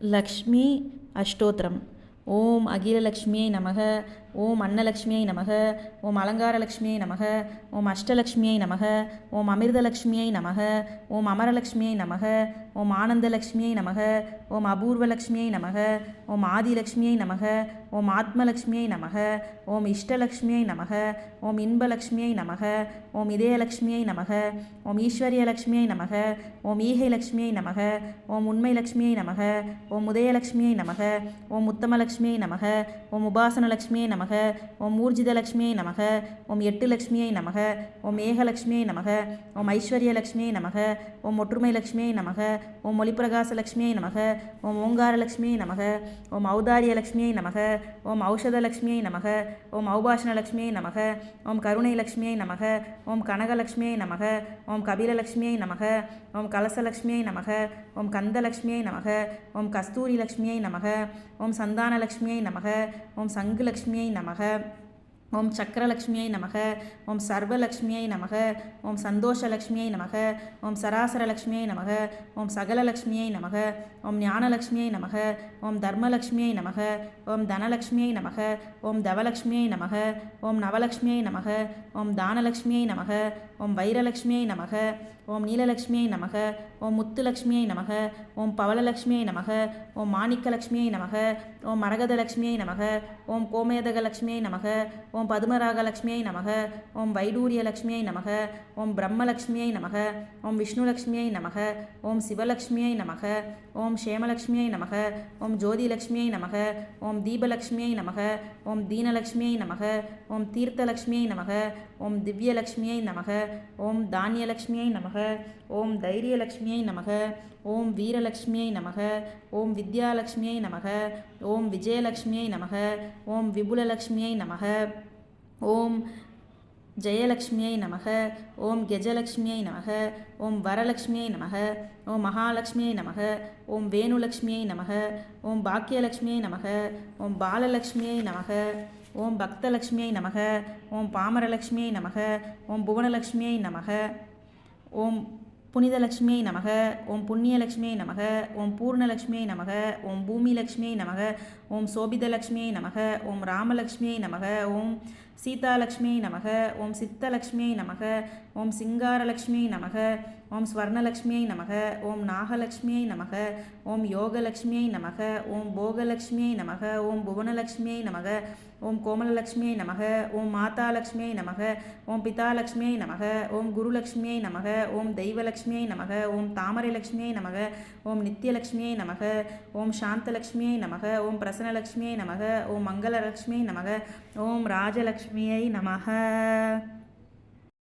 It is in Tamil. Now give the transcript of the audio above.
லக்ஷ்மி அஷ்டோத்திரம். ஓம் அகிலலக்ஷ்மியை நமக. ஓம் அன்னலக்ஷ்மியை நமக ஓம் அலங்காரலக்ஷ்மியை நமக ஓம் அஷ்டலக்ஷ்மியை நமக ஓம் அமிர்தலக்ஷ்மியை நமக ஓம் அமரலக்ஷ்மியை நமக ஓம் ஆனந்தலக்ஷ்மியை நமக ஓம் அபூர்வலக்ஷ்மியை நமக ஓம் ஆதிலக்ஷ்மியை நமக ஓம் ஆத்மலக்ஷ்மியை நமக ஓம் இஷ்டலக்ஷ்மியை நமக ஓம் இன்பலக்ஷ்மியை நமக ஓம் இதயலக்ஷ்மியை நமக ஓம் ஈஸ்வரியலக்ஷ்மியை நமக ஓம் ஈகைலக்ஷ்மியை நமக ஓம் உண்மைலக்ஷ்மியை நமக ஓம் உதயலக்ஷ்மியை நமக ஓம் உத்தமலக்ஷ்மியை நமக ஓம் உபாசனலக்ஷ்மியை நமக நமக ஓம் ஊர்ஜிதலக்ஷ்மியை நமக ஓம் எட்டு லக்ஷ்மியை நமக ஓம் ஏகலக்ஷ்மியை நமக ஓம் ஐஸ்வர்ய லக்ஷ்மியை நமக ஓம் ஒற்றுமை லக்ஷ்மியை நமக ஓம் ஒளிப்பிரகாச லக்ஷ்மியை நமக ஓம் ஓங்கார லக்ஷ்மியை நமக ஓம் ஔதாரிய லக்ஷ்மியை நமக ஓம் ஔஷத லக்ஷ்மியை நமக ஓம் ஔபாஷண லக்ஷ்மியை நமக ஓம் கருணை லக்ஷ்மியை நமக ஓம் கனகலக்ஷ்மியை நமக ஓம் கபிலலக்ஷ்மியை நமக ஓம் கலசலக்ஷ்மியை நமக ஓம் கந்தலக்ஷ்மியை நமக ஓம் கஸ்தூரி லக்ஷ்மியை நமக ஓம் சந்தானலக்ஷ்மியை நமக ஓம் சங்குலக்ஷ்மியை நமக. ஓம் சக்கரலக்ஷ்மியை நமக ஓம் சர்வலக்ஷ்மியை நமக ஓம் சந்தோஷலக்ஷ்மியை நமக ஓம் சராசரலக்ஷ்மியை நமக ஓம் சகலலக்ஷ்மியை நமக ஓம் ஞானலக்ஷ்மியை நமக ஓம் தர்மலக்ஷ்மியை நமக ஓம் தனலக்ஷ்மியை நமக ஓம் தவலக்ஷ்மியை நமக ஓம் நவலக்ஷ்மியை நமக ஓம் தானலக்ஷ்மியை நமக ஓம் வைரலக்ஷ்மியை நமக ஓம் நீலலக்ஷ்மியை நமக ஓம் முத்துலக்ஷ்மியை நமக ஓம் பவலலக்ஷ்மியை நமக ஓம் மாணிக்கலக்ஷ்மியை நமக ஓம் மரகதலக்ஷ்மியை நமக ஓம் கோமேதகலக்ஷ்மியை நமக ஓம் ஓம் பதுமராகலக்ஷ்மியை நமக ஓம் வைடூரியலக்ஷ்மியை நமக ஓம் பிரம்மலக்ஷ்மியை நமக ஓம் விஷ்ணுலக்ஷ்மியை நமக ஓம் சிவலக்ஷ்மியை நமக ஓம் ஷேமலக்ஷ்மியை நமக ஓம் ஜோதிலக்ஷ்மியை நமக ஓம் தீபலக்ஷ்மியை நமக ஓம் தீனலக்ஷ்மியை நமக ஓம் தீர்த்தலக்ஷ்மியை நமக ஓம் திவ்யலக்ஷ்மியை நமக ஓம் தானியலக்ஷ்மியை நமக ஓம் தைரியலக்ஷ்மியை நமக ஓம் வீரலக்ஷ்மியை நமக ஓம் வித்யாலக்ஷ்மியை நமக ஓம் விஜயலக்ஷ்மியை நமக ஓம் விபுலலக்ஷ்மியை நமக ஓம் ஜெயலக்ஷ்மியை நமக ஓம் கெஜலக்ஷ்மியை நமக ஓம் வரலக்ஷ்மியை நமக ஓம் மகாலட்சுமியை நமக ஓம் வேணுலக்ஷ்மியை நமக ஓம் பாக்கியலக்ஷ்மியை நமக ஓம் பாலலக்ஷ்மியை நமக ஓம் பக்தலக்ஷ்மியை நமக ஓம் பாமரலக்ஷ்மியை நமக ஓம் புவனலக்ஷ்மியை நமக ஓம் புனிதலக்ஷ்மியை நமக ஓம் புண்ணியலக்ஷ்மியை நமக ஓம் பூர்ணலட்சுமியை நமக ஓம் பூமிலக்ஷ்மியை நமக ஓம் சோபிதலக்ஷ்மியை நமக ஓம் ராமலக்ஷ்மியை நமக ஓம் சீதாலக்ஷ்மியை நமக ஓம் சித்தலக்ஷ்மியை நமக ஓம் சிங்காரலக்ஷ்மியை நமக ஓம் ஸ்வர்ணலக்ஷ்மியை நமக ஓம் நாகலக்ஷ்மியை நமக ஓம் யோகலக்ஷ்மியை நமக ஓம் போகலக்ஷ்மியை நமக ஓம் புவனலக்ஷ்மியை நமக ஓம் கோமலலக்ஷ்மியை நமக ஓம் மாதாலக்ஷ்மியை நமக ஓம் பிதாலக்ஷ்மியை நமக ஓம் குருலக்ஷ்மியை நமக ஓம் தெய்வலக்ஷ்மியை நமக ஓம் தாமரைலக்ஷ்மியை நமக ஓம் நித்யலக்ஷ்மியை நமக ஓம் சாந்தலக்ஷ்மியை நமக ஓம் பிரசன்னலக்ஷ்மியை நமக ஓம் மங்களலக்ஷ்மியை நமக ஓம் ராஜலக்ஷ்மியை நமக